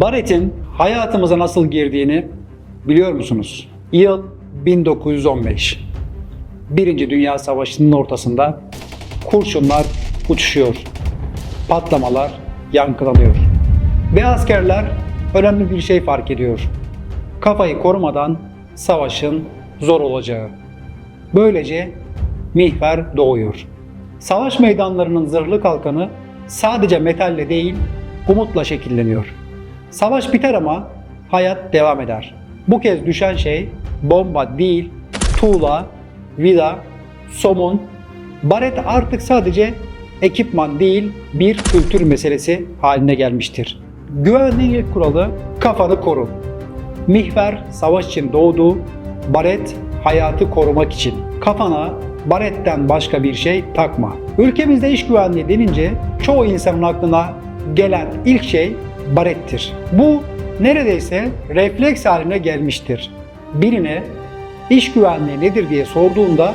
Baret'in hayatımıza nasıl girdiğini biliyor musunuz? Yıl 1915. Birinci Dünya Savaşı'nın ortasında kurşunlar uçuşuyor. Patlamalar yankılanıyor. Ve askerler önemli bir şey fark ediyor. Kafayı korumadan savaşın zor olacağı. Böylece mihver doğuyor. Savaş meydanlarının zırhlı kalkanı sadece metalle değil, umutla şekilleniyor. Savaş biter ama hayat devam eder. Bu kez düşen şey bomba değil, tuğla, vida, somun. Baret artık sadece ekipman değil, bir kültür meselesi haline gelmiştir. Güvenliğin ilk kuralı kafanı koru. Mihver savaş için doğdu, baret hayatı korumak için. Kafana baretten başka bir şey takma. Ülkemizde iş güvenliği denince çoğu insanın aklına gelen ilk şey barettir. Bu neredeyse refleks haline gelmiştir. Birine iş güvenliği nedir diye sorduğunda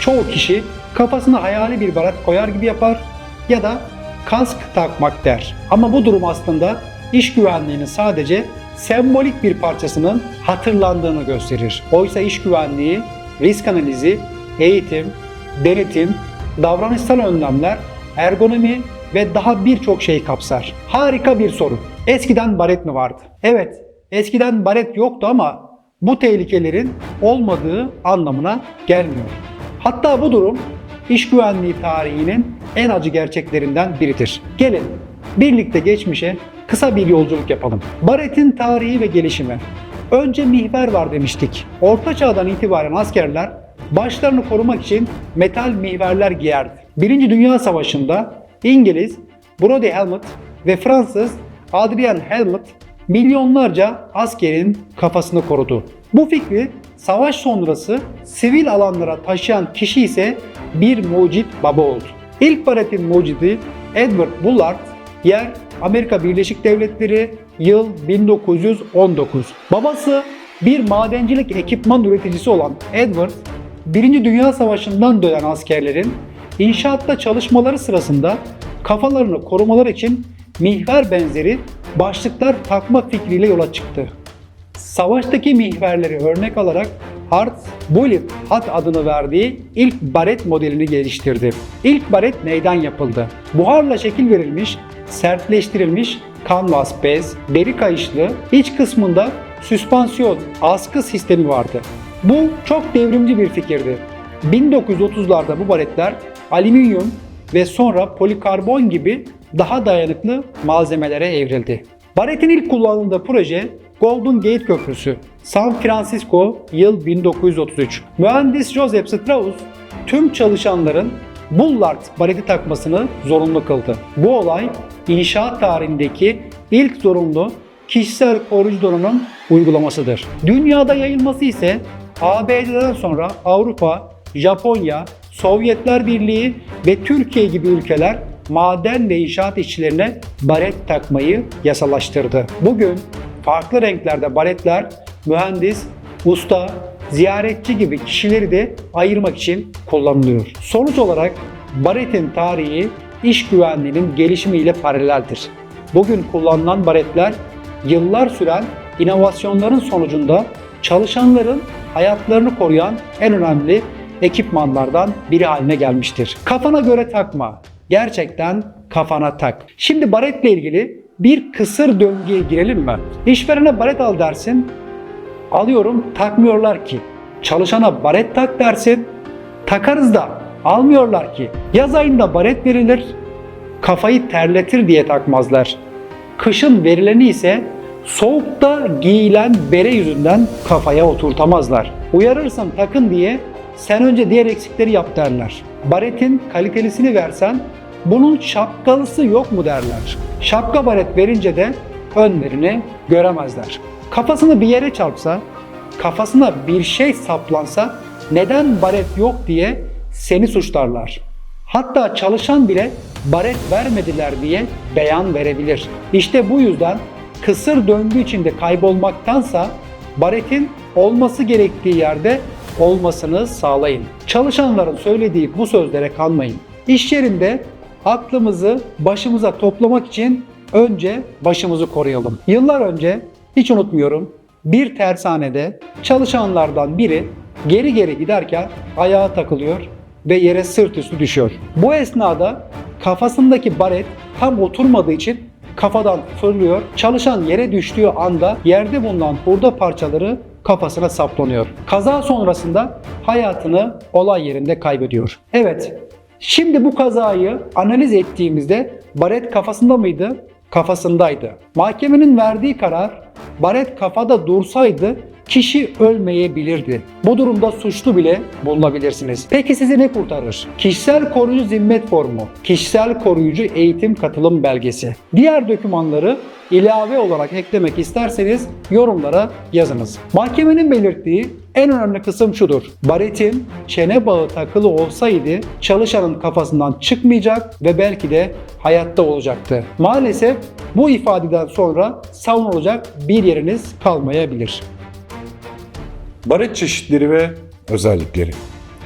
çoğu kişi kafasına hayali bir baret koyar gibi yapar ya da kask takmak der. Ama bu durum aslında iş güvenliğinin sadece sembolik bir parçasının hatırlandığını gösterir. Oysa iş güvenliği, risk analizi, eğitim, denetim, davranışsal önlemler, ergonomi ve daha birçok şey kapsar. Harika bir soru. Eskiden baret mi vardı? Evet, eskiden baret yoktu ama bu tehlikelerin olmadığı anlamına gelmiyor. Hatta bu durum iş güvenliği tarihinin en acı gerçeklerinden biridir. Gelin birlikte geçmişe kısa bir yolculuk yapalım. Baretin tarihi ve gelişimi. Önce mihver var demiştik. Orta çağdan itibaren askerler başlarını korumak için metal mihverler giyerdi. Birinci Dünya Savaşı'nda İngiliz Brodie Helmet ve Fransız Adrien Helmet milyonlarca askerin kafasını korudu. Bu fikri savaş sonrası sivil alanlara taşıyan kişi ise bir mucit baba oldu. İlk baretin mucidi Edward Bullard yer Amerika Birleşik Devletleri yıl 1919. Babası bir madencilik ekipman üreticisi olan Edward, Birinci Dünya Savaşı'ndan dönen askerlerin inşaatta çalışmaları sırasında kafalarını korumalar için mihver benzeri başlıklar takma fikriyle yola çıktı. Savaştaki mihverleri örnek alarak Hart, Bullet Hat adını verdiği ilk baret modelini geliştirdi. İlk baret neyden yapıldı? Buharla şekil verilmiş, sertleştirilmiş kanvas bez, deri kayışlı, iç kısmında süspansiyon, askı sistemi vardı. Bu çok devrimci bir fikirdi. 1930'larda bu baretler alüminyum ve sonra polikarbon gibi daha dayanıklı malzemelere evrildi. Baretin ilk kullanıldığı proje Golden Gate Köprüsü. San Francisco yıl 1933. Mühendis Joseph Strauss tüm çalışanların Bullard bareti takmasını zorunlu kıldı. Bu olay inşaat tarihindeki ilk zorunlu kişisel koruyucu donanım uygulamasıdır. Dünyada yayılması ise ABD'den sonra Avrupa, Japonya, Sovyetler Birliği ve Türkiye gibi ülkeler maden ve inşaat işçilerine baret takmayı yasalaştırdı. Bugün farklı renklerde baretler mühendis, usta, ziyaretçi gibi kişileri de ayırmak için kullanılıyor. Sonuç olarak baretin tarihi iş güvenliğinin gelişimiyle paraleldir. Bugün kullanılan baretler yıllar süren inovasyonların sonucunda çalışanların hayatlarını koruyan en önemli ekipmanlardan biri haline gelmiştir. Kafana göre takma. Gerçekten kafana tak. Şimdi baretle ilgili bir kısır döngüye girelim mi? İşverene baret al dersin. Alıyorum takmıyorlar ki. Çalışana baret tak dersin. Takarız da almıyorlar ki. Yaz ayında baret verilir. Kafayı terletir diye takmazlar. Kışın verileni ise soğukta giyilen bere yüzünden kafaya oturtamazlar. Uyarırsan takın diye sen önce diğer eksikleri yap derler. Baretin kalitelisini versen bunun şapkalısı yok mu derler. Şapka baret verince de önlerini göremezler. Kafasını bir yere çarpsa, kafasına bir şey saplansa neden baret yok diye seni suçlarlar. Hatta çalışan bile baret vermediler diye beyan verebilir. İşte bu yüzden kısır döngü içinde kaybolmaktansa baretin olması gerektiği yerde olmasını sağlayın. Çalışanların söylediği bu sözlere kanmayın. İş yerinde aklımızı başımıza toplamak için önce başımızı koruyalım. Yıllar önce hiç unutmuyorum bir tersanede çalışanlardan biri geri geri giderken ayağa takılıyor ve yere sırt üstü düşüyor. Bu esnada kafasındaki baret tam oturmadığı için kafadan fırlıyor. Çalışan yere düştüğü anda yerde bulunan hurda parçaları kafasına saplanıyor. Kaza sonrasında hayatını olay yerinde kaybediyor. Evet, şimdi bu kazayı analiz ettiğimizde baret kafasında mıydı? Kafasındaydı. Mahkemenin verdiği karar baret kafada dursaydı kişi ölmeyebilirdi. Bu durumda suçlu bile bulunabilirsiniz. Peki sizi ne kurtarır? Kişisel koruyucu zimmet formu, kişisel koruyucu eğitim katılım belgesi. Diğer dokümanları ilave olarak eklemek isterseniz yorumlara yazınız. Mahkemenin belirttiği en önemli kısım şudur. Baretin çene bağı takılı olsaydı çalışanın kafasından çıkmayacak ve belki de hayatta olacaktı. Maalesef bu ifadeden sonra savunulacak bir yeriniz kalmayabilir. Baret çeşitleri ve özellikleri.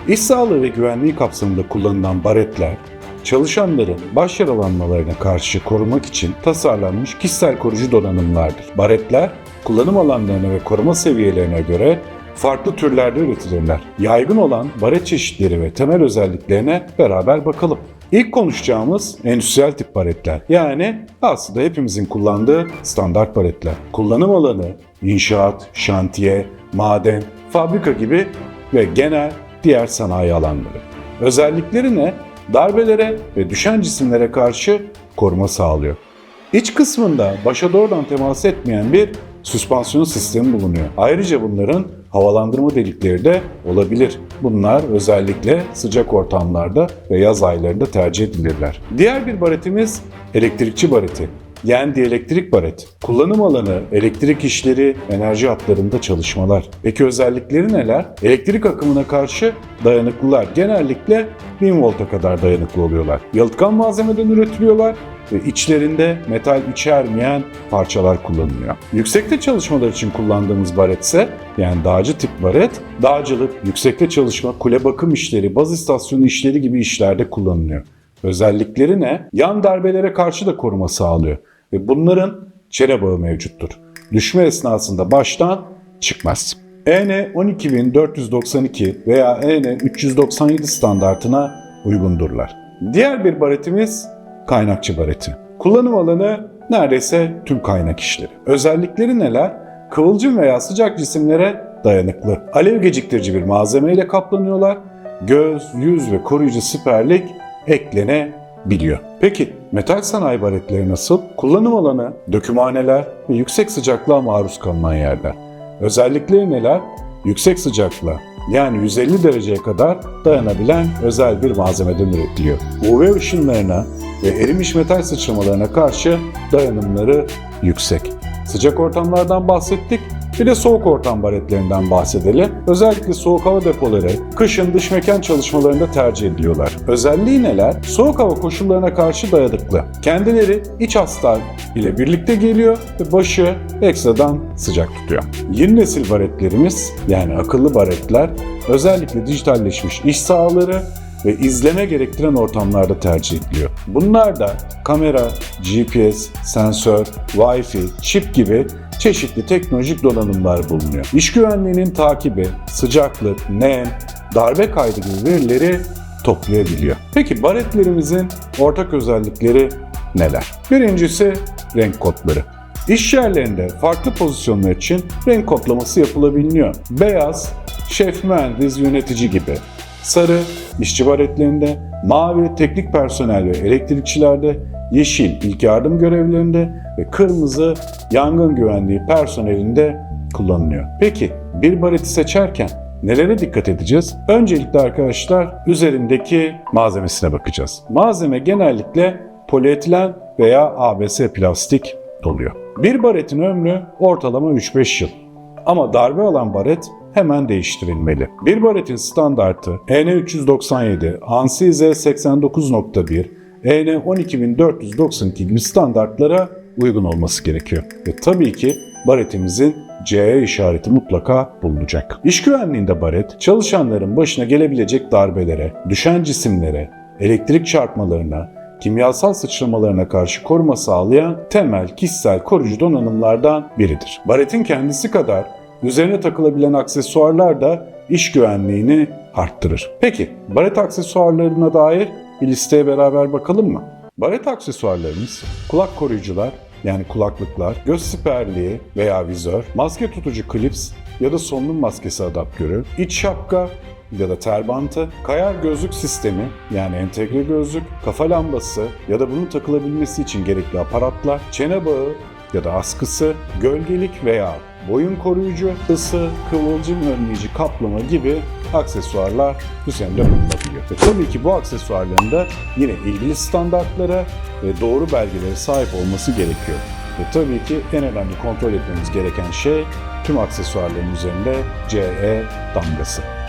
İş sağlığı ve güvenliği kapsamında kullanılan baretler, çalışanların baş yaralanmalarına karşı korumak için tasarlanmış kişisel koruyucu donanımlardır. Baretler, kullanım alanlarına ve koruma seviyelerine göre farklı türlerde üretilirler. Yaygın olan baret çeşitleri ve temel özelliklerine beraber bakalım. İlk konuşacağımız endüstriyel tip baretler. Yani aslında hepimizin kullandığı standart baretler. Kullanım alanı inşaat, şantiye, maden, fabrika gibi ve genel diğer sanayi alanları. Özellikleri ne? Darbelere ve düşen cisimlere karşı koruma sağlıyor. İç kısmında başa doğrudan temas etmeyen bir süspansiyon sistemi bulunuyor. Ayrıca bunların havalandırma delikleri de olabilir. Bunlar özellikle sıcak ortamlarda ve yaz aylarında tercih edilirler. Diğer bir baretimiz elektrikçi bareti. Yani dielektrik baret. Kullanım alanı elektrik işleri, enerji hatlarında çalışmalar. Peki özellikleri neler? Elektrik akımına karşı dayanıklılar. Genellikle 1000 volta kadar dayanıklı oluyorlar. Yalıtkan malzemeden üretiliyorlar ve içlerinde metal içermeyen parçalar kullanılıyor. Yüksekte çalışmalar için kullandığımız baret ise yani dağcı tip baret, dağcılık, yüksekte çalışma, kule bakım işleri, baz istasyonu işleri gibi işlerde kullanılıyor. Özellikleri ne? Yan darbelere karşı da koruma sağlıyor ve bunların çene bağı mevcuttur. Düşme esnasında baştan çıkmaz. EN 12492 veya EN 397 standartına uygundurlar. Diğer bir baretimiz kaynakçı bareti. Kullanım alanı neredeyse tüm kaynak işleri. Özellikleri neler? Kıvılcım veya sıcak cisimlere dayanıklı. Alev geciktirici bir malzemeyle kaplanıyorlar. Göz, yüz ve koruyucu siperlik eklenebiliyor. Peki metal sanayi baretleri nasıl? Kullanım alanı dökümhaneler ve yüksek sıcaklığa maruz kalınan yerler. Özellikleri neler? Yüksek sıcaklığa yani 150 dereceye kadar dayanabilen özel bir malzemeden üretiliyor. UV ışınlarına ve erimiş metal sıçramalarına karşı dayanımları yüksek. Sıcak ortamlardan bahsettik. De soğuk ortam baretlerinden bahsedelim. Özellikle soğuk hava depoları kışın dış mekan çalışmalarında tercih ediliyorlar. Özelliği neler? Soğuk hava koşullarına karşı dayanıklı. Kendileri iç hastar ile birlikte geliyor ve başı ekstradan sıcak tutuyor. Yeni nesil baretlerimiz yani akıllı baretler özellikle dijitalleşmiş iş sahaları ve izleme gerektiren ortamlarda tercih ediliyor. Bunlar da kamera, GPS, sensör, Wi-Fi, çip gibi çeşitli teknolojik donanımlar bulunuyor. İş güvenliğinin takibi, sıcaklık, nem, darbe kaydı gibi verileri toplayabiliyor. Peki baretlerimizin ortak özellikleri neler? Birincisi renk kodları. İş yerlerinde farklı pozisyonlar için renk kodlaması yapılabiliyor. Beyaz, şef mühendis yönetici gibi. Sarı, işçi baretlerinde, mavi teknik personel ve elektrikçilerde, yeşil ilk yardım görevlerinde ve kırmızı yangın güvenliği personelinde kullanılıyor. Peki bir bareti seçerken nelere dikkat edeceğiz? Öncelikle arkadaşlar üzerindeki malzemesine bakacağız. Malzeme genellikle polietilen veya ABS plastik oluyor. Bir baretin ömrü ortalama 3-5 yıl. Ama darbe alan baret hemen değiştirilmeli. Bir baretin standartı EN397, ANSI Z89.1, EN 12492 gibi standartlara uygun olması gerekiyor. Ve tabii ki baretimizin CE işareti mutlaka bulunacak. İş güvenliğinde baret, çalışanların başına gelebilecek darbelere, düşen cisimlere, elektrik çarpmalarına, kimyasal sıçramalarına karşı koruma sağlayan temel kişisel koruyucu donanımlardan biridir. Baretin kendisi kadar üzerine takılabilen aksesuarlar da iş güvenliğini arttırır. Peki, baret aksesuarlarına dair bir listeye beraber bakalım mı? Baret aksesuarlarımız kulak koruyucular yani kulaklıklar, göz siperliği veya vizör, maske tutucu klips ya da solunum maskesi adaptörü, iç şapka ya da terbantı, kayar gözlük sistemi yani entegre gözlük, kafa lambası ya da bunun takılabilmesi için gerekli aparatlar, çene bağı ya da askısı, gölgelik veya boyun koruyucu, ısı, kıvılcım önleyici kaplama gibi aksesuarlar üzerinde bulunabiliyor. Ve tabii ki bu aksesuarların da yine ilgili standartlara ve doğru belgelere sahip olması gerekiyor. Ve tabii ki en önemli kontrol etmemiz gereken şey tüm aksesuarların üzerinde CE damgası.